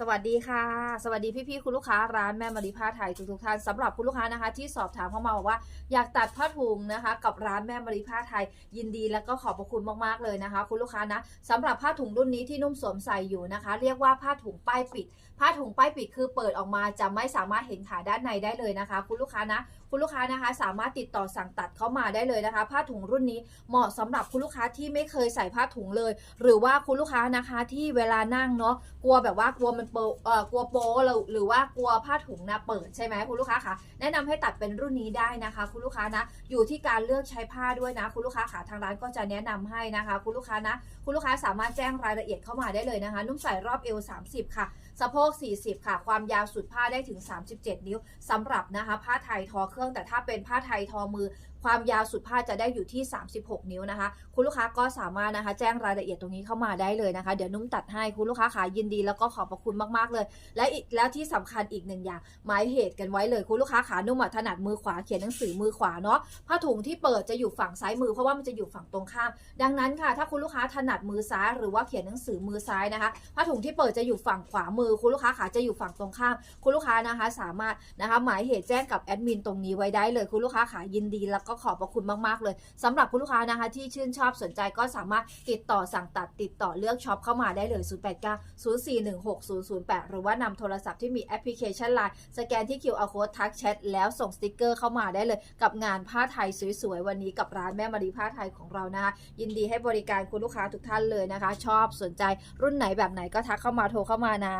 สวัสดีค่ะ สวัสดีพี่ๆคุณลูกค้าร้านแม่มารีผ้าไทยทุกๆท่านสำหรับคุณลูกค้านะคะ ที่สอบถามเข้ามาบอกว่าอยากตัดผ้าถุงนะคะ กับร้านแม่มารีผ้าไทย ยินดีแล้วก็ขอบพระคุณมากๆเลยนะคะ คุณลูกค้านะสำหรับผ้าถุงรุ่นนี้ที่นุ่มสวมใส่อยู่นะคะ เรียกว่าผ้าถุงป้ายปิด ผ้าถุงป้ายปิดคือเปิดออกมาจะไม่สามารถเห็นขาด้านในได้เลยนะคะ คุณลูกค้านะ คุณลูกค้านะคะ สามารถติดต่อสั่งตัดเข้ามาได้เลยนะคะ ผ้าถุงรุ่นนี้เหมาะสำหรับคุณลูกค้าที่ไม่เคยใส่ผ้าถุงเลย หรือว่าคุณลูกค้านะคะที่เวลานั่งเนาะกลัวแบบว่ากลัวมันโปเอ่อกลัวโปหรือหรือว่ากลัวผ้าถุงนะเปิดใช่ไหมคุณลูกค้าคะแนะนำให้ตัดเป็นรุ่นนี้ได้นะคะ คุณลูกค้านะอยู่ที่การเลือกใช้ผ้าด้วยนะ คุณลูกค้าค่ะทางร้านก็จะแนะนำให้นะคะ คุณลูกค้านะคุณลูกค้าสามารถแจ้งรายละเอียดเข้ามาได้เลยนะคะ นุ่มใส่รอบเอว 30 ค่ะสะโพก 40 ค่ะ ความยาวสุดผ้าได้ถึง 37 นิ้วสำหรับนะคะ ผ้าไทยทอเครื่องแต่ถ้าเป็นผ้าไทยทอมือ ความยาวสุดผ้าจะได้อยู่ที่ 36 นิ้วนะคะ คุณลูกค้าก็สามารถนะคะ แจ้งรายละเอียดตรงนี้เข้ามาได้เลยนะคะ เดี๋ยวนุ่มตัดให้คุณลูกค้าขายินดีแล้วก็ขอบพระคุณมากๆเลย และอีกแล้วที่สำคัญอีกหนึ่งอย่างหมายเหตุกันไว้เลยคุณลูกค้าขานุ่มถนัดมือขวาเขียนหนังสือมือขวาเนาะผ้าถุงที่เปิดจะอยู่ฝั่งซ้ายมือเพราะว่ามันจะอยู่ฝั่งตรงข้าม ดังนั้นค่ะ ถ้าคุณลูกค้าถนัดมือซ้ายหรือว่าเขียนหนังสือมือซ้ายนะคะผ้าถุงที่เปิดจะอยู่ฝั่งขวามือ คุณลูกค้าขาจะอยู่ฝั่งตรงข้าม คุณลูกค้านะคะ สามารถนะคะหมายเหตุแจ้งกับแอดมินตรงนี้ไว้ได้เลยคุณลูกค้าขายินดีแล้วก็ขอบพระคุณมากๆเลยสำหรับคุณลูกค้านะคะ ที่ชื่นชอบสนใจก็สามารถติดต่อสั่งตัดติดต่อเลือกช็อปเข้ามาได้เลย 089 0416 008 หรือว่านำโทรศัพท์ที่มีแอปพลิเคชัน Line สแกนที่ QR code ทักแชทแล้วส่งสติกเกอร์เข้ามาได้เลย กับงานผ้าไทยสวยๆวันนี้กับร้านแม่มารีผ้าไทยของเรานะคะยินดีให้บริการคุณลูกค้าทุกท่านเลยนะคะ ชอบสนใจรุ่นไหนแบบไหนก็ทักเข้ามาโทรเข้ามานะ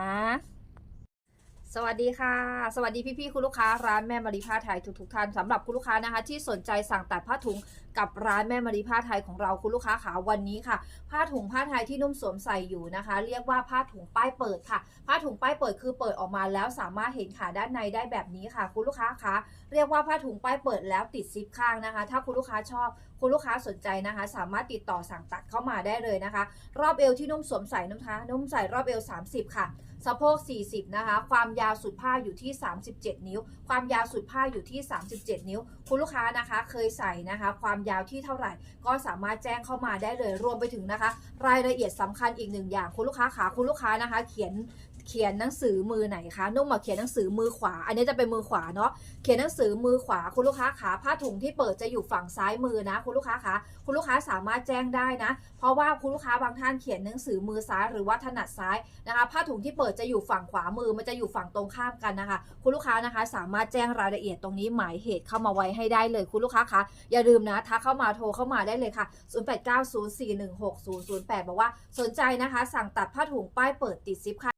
สวัสดีค่ะ สวัสดีพี่ๆคุณลูกค้าร้านแม่มารีผ้าไทยทุกๆท่านสำหรับคุณลูกค้านะคะ ที่สนใจสั่งตัดผ้าถุงกับร้านแม่มารีผ้าไทยของเราคุณลูกค้าขาวันนี้ค่ะ ผ้าถุงผ้าไทยที่นุ่มสวมใส่อยู่นะคะ เรียกว่าผ้าถุงป้ายเปิดค่ะ ผ้าถุงป้ายเปิดคือเปิดออกมาแล้วสามารถเห็นขาด้านในได้แบบนี้ค่ะ คุณลูกค้าคะเรียกว่าผ้าถุงป้ายเปิดแล้วติดซิปข้างนะคะ ถ้าคุณลูกค้าชอบ คุณลูกค้าสนใจนะคะ สามารถติดต่อสั่งตัดเข้ามาได้เลยนะคะ รอบเอวที่นุ่มสวมใส่นะคะนุ่มใส่รอบเอว 30 ค่ะสะโพก40นะคะ ความยาวสุดผ้าอยู่ที่ 37 นิ้ว ความยาวสุดผ้าอยู่ที่ 37 นิ้ว คุณลูกค้านะคะเคยใส่นะคะ ความยาวที่เท่าไหร่ ก็สามารถแจ้งเข้ามาได้เลยรวมไปถึงนะคะ รายละเอียดสำคัญอีกหนึ่งอย่างคุณลูกค้าขาคุณลูกค้านะคะ เขียน เขียนหนังสือมือไหนคะนุ่มมาเขียนหนังสือมือขวา อันนี้จะเป็นมือขวาเนาะเขียนหนังสือมือขวาคุณลูกค้าขาผ้าถุงที่เปิดจะอยู่ฝั่งซ้ายมือนะ คุณลูกค้าขาคุณลูกค้าสามารถแจ้งได้นะ เพราะว่าคุณลูกค้าบางท่านเขียนหนังสือมือซ้ายหรือว่าถนัดซ้ายนะคะผ้าถุงที่เปิดจะอยู่ฝั่งขวามือมันจะอยู่ฝั่งตรงข้ามกันนะคะ คุณลูกค้านะคะ สามารถแจ้งรายละเอียดตรงนี้หมายเหตุเข้ามาไว้ให้ได้เลย คุณลูกค้าคะอย่าลืมนะทักเข้ามาโทรเข้ามาได้เลยค่ะ0890416008 บอกว่าสนใจนะคะ สั่งตัดผ้าถุงป้ายเปิดติดซิปค่ะ